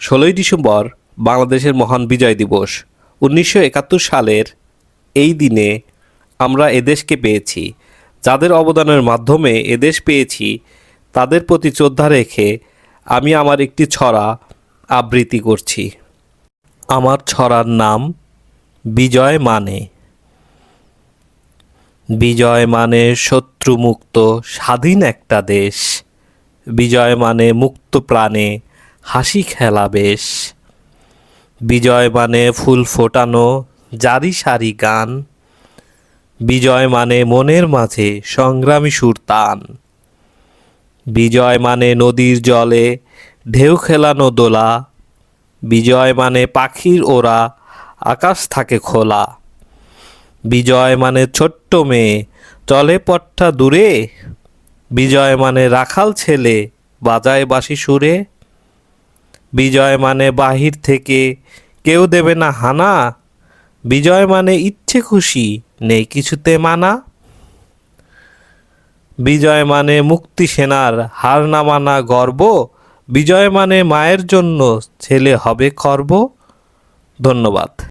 ষোলোই ডিসেম্বর বাংলাদেশের মহান বিজয় দিবস। উনিশশো একাত্তর সালের এই দিনে আমরা এদেশকে পেয়েছি। যাদের অবদানের মাধ্যমে এদেশ পেয়েছি, তাদের প্রতি শ্রদ্ধা রেখে আমি আমার একটি ছড়া আবৃত্তি করছি। আমার ছড়ার নাম বিজয় মানে। বিজয় মানে শত্রুমুক্ত স্বাধীন একটা দেশ। বিজয় মানে মুক্ত প্রাণে হাসি খেলা বেশ। বিজয় মানে ফুল ফোটানো, জারি সারি গান। বিজয় মানে মনের মাঝে সংগ্রামী সুর তান। বিজয় মানে নদীর জলে ঢেউ খেলানো দোলা। বিজয় মানে পাখির ওরা আকাশ থাকে খোলা। বিজয় মানে ছোট্ট মেয়ে, চলে পট্টা দূরে। বিজয় মানে রাখাল ছেলে, বাজায় বাঁশি সুরে। বিজয় মানে বাহির থেকে। কেউ দেবে না হানা। বিজয় মানে ইচ্ছে খুশি, নেই কিছুতে মানা। বিজয় মানে মুক্তি সেনার, হার না মানা গর্ব। বিজয় মানে মায়ের জন্য ছেলে হবে খর্ব। ধন্যবাদ।